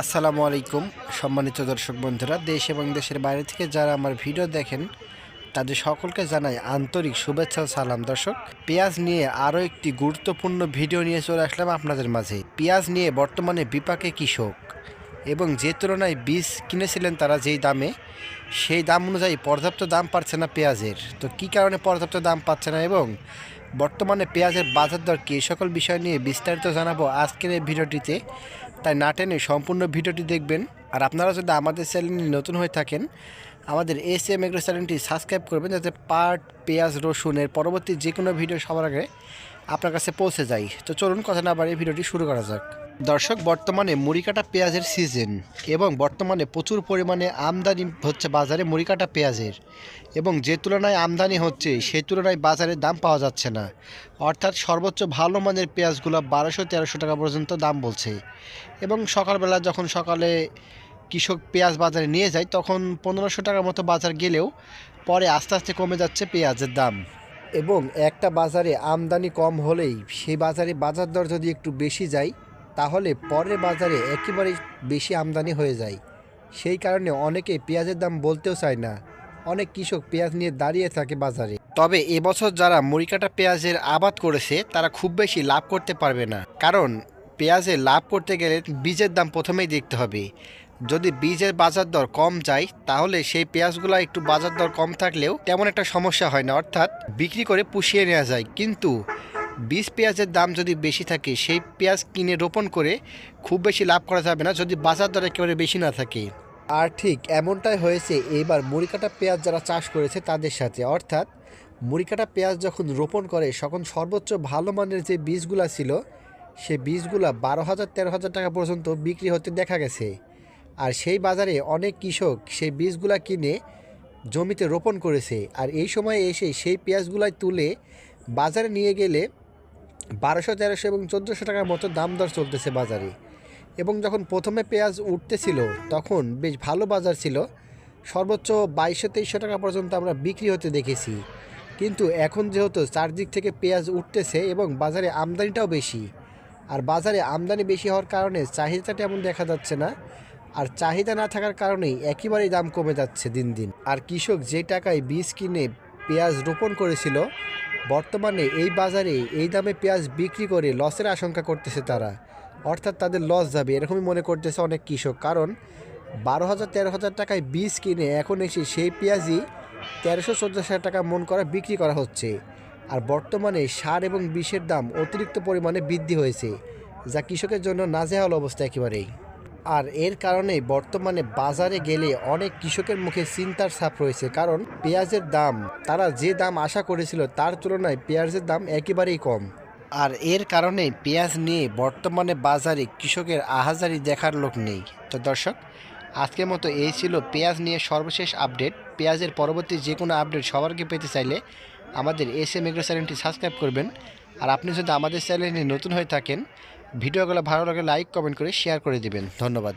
আসসালামু আলাইকুম, সম্মানিত দর্শক বন্ধুরা, দেশ এবং দেশের বাইরে থেকে যারা আমার ভিডিও দেখেন, তাদের সকলকে জানাই আন্তরিক শুভেচ্ছা সালাম। দর্শক, পেঁয়াজ নিয়ে আরও একটি গুরুত্বপূর্ণ ভিডিও নিয়ে চলে আসলাম আপনাদের মাঝে। পেঁয়াজ নিয়ে বর্তমানে বিপাকে কৃষক এবং যে তুলনায় বীজ কিনেছিলেন তারা যেই দামে, সেই দাম অনুযায়ী পর্যাপ্ত দাম পাচ্ছে না পেঁয়াজের। তো কী কারণে পর্যাপ্ত দাম পাচ্ছে না এবং বর্তমানে পেঁয়াজের বাজার দর কী সকল বিষয় নিয়ে বিস্তারিত জানাব আজকের এই ভিডিওটিতে। তাই না টেনে সম্পূর্ণ ভিডিওটি দেখবেন। আর আপনারা যদি আমাদের চ্যানেলে নতুন হয়ে থাকেন, আমাদের এস এম এগ্রো চ্যানেলটি সাবস্ক্রাইব করবেন যাতে পাট, পেঁয়াজ, রসুনের পরবর্তী যে কোনো ভিডিও সবার আগে আপনার কাছে পৌঁছে যায়। তো চলুন কথা না বাড়িয়ে ভিডিওটি শুরু করা যাক। দর্শক, বর্তমানে মুড়িকাটা পেঁয়াজের সিজন এবং বর্তমানে প্রচুর পরিমাণে আমদানি হচ্ছে বাজারে মুড়িকাটা পেঁয়াজের এবং যে তুলনায় আমদানি হচ্ছে, সেই তুলনায় বাজারে দাম পাওয়া যাচ্ছে না। অর্থাৎ সর্বোচ্চ ভালো মানের পেঁয়াজগুলো বারোশো তেরোশো টাকা পর্যন্ত দাম বলছে। এবং সকালবেলা যখন সকালে কৃষক পেঁয়াজ বাজারে নিয়ে যায়, তখন পনেরোশো টাকার মতো বাজার গেলেও পরে আস্তে আস্তে কমে যাচ্ছে পেঁয়াজের দাম। এবং একটা বাজারে আমদানি কম হলেই সেই বাজারে বাজার দর যদি একটু বেশি যায় তাহলে পরের বাজারে একেবারে বেশি আমদানি হয়ে যায়। সেই কারণে অনেকে পেঁয়াজের দাম বলতেও চায় না। অনেক কৃষক পেঁয়াজ নিয়ে দাঁড়িয়ে থাকে বাজারে। তবে এবছর যারা মরিকাটা পেঁয়াজের আবাদ করেছে, তারা খুব বেশি লাভ করতে পারবে না। কারণ পেঁয়াজে লাভ করতে গেলে বীজের দাম প্রথমেই দেখতে হবে। যদি বীজের বাজার দর কম যায়, তাহলে সেই পেঁয়াজগুলো একটু বাজার দর কম থাকলেও তেমন একটা সমস্যা হয় না। অর্থাৎ বিক্রি করে পুষিয়ে নেওয়া যায়। কিন্তু বীজ পেঁয়াজের দাম যদি বেশি থাকে, সেই পেঁয়াজ কিনে রোপণ করে খুব বেশি লাভ করা যাবে না যদি বাজার দর একেবারে বেশি না থাকে। আর ঠিক এমনটাই হয়েছে, এবার মুড়িকাটা পেঁয়াজ যারা চাষ করেছে তাদের সাথে। অর্থাৎ মুড়িকাটা পেঁয়াজ যখন রোপণ করে, তখন সর্বোচ্চ ভালো মানের যে বীজগুলা ছিল, সে বীজগুলা বারো হাজার, তেরো হাজার টাকা পর্যন্ত বিক্রি হতে দেখা গেছে। আর সেই বাজারে অনেক কৃষক সেই বীজগুলা কিনে জমিতে রোপণ করেছে। আর এই সময় এসে সেই পেঁয়াজগুলাই তুলে বাজারে নিয়ে গেলে বারোশো, তেরোশো এবং চোদ্দোশো টাকার মতো দাম দর চলতেছে বাজারে। এবং যখন প্রথমে পেঁয়াজ উঠতেছিল, তখন বেশ ভালো বাজার ছিল। সর্বোচ্চ বাইশশো, তেইশশো টাকা পর্যন্ত আমরা বিক্রি হতে দেখেছি। কিন্তু এখন যেহেতু চারদিক থেকে পেঁয়াজ উঠতেছে এবং বাজারে আমদানিটাও বেশি, আর বাজারে আমদানি বেশি হওয়ার কারণে চাহিদাটা তেমন দেখা যাচ্ছে না, আর চাহিদা না থাকার কারণেই একেবারেই দাম কমে যাচ্ছে দিন দিন। আর কৃষক যে টাকায় বীজ কিনে পেঁয়াজ রোপণ করেছিল। বর্তমানে এই বাজারে এই দামে পেঁয়াজ বিক্রি করে লসের আশঙ্কা করতেছে তারা। অর্থাৎ তাদের লস যাবে, এরকমই মনে করতেছে অনেক কৃষক। কারণ বারো হাজার, তেরো হাজার টাকায় বীজ কিনে এখন এসে সেই পেঁয়াজই তেরোশো, চোদ্দোশো হাজার টাকা মন করা বিক্রি করা হচ্ছে। আর বর্তমানে সার এবং বিষের দাম অতিরিক্ত পরিমাণে বৃদ্ধি হয়েছে, যা কৃষকের জন্য নাজেহাল অবস্থা একেবারেই। আর এর কারণে বর্তমানে বাজারে গেলে অনেক কৃষকের মুখে চিন্তার ছাপ রয়েছে, কারণ পেঁয়াজের দাম, তারা যে দাম আশা করেছিল তার তুলনায় পেঁয়াজের দাম একেবারেই কম। আর এর কারণে পেঁয়াজ নিয়ে বর্তমানে বাজারে কৃষকের আহাজারি দেখার লোক নেই। তো দর্শক, আজকের মতো এই ছিল পেঁয়াজ নিয়ে সর্বশেষ আপডেট। পেঁয়াজের পরবর্তী যে কোনো আপডেট সবারকে পেতে চাইলে আমাদের এস এম এগ্রো চ্যানেলটি সাবস্ক্রাইব করবেন। আর আপনি যদি আমাদের চ্যানেলে নতুন হয়ে থাকেন ভিডিওগুলো ভালো লাগে লাইক কমেন্ট করে শেয়ার করে দিবেন। ধন্যবাদ।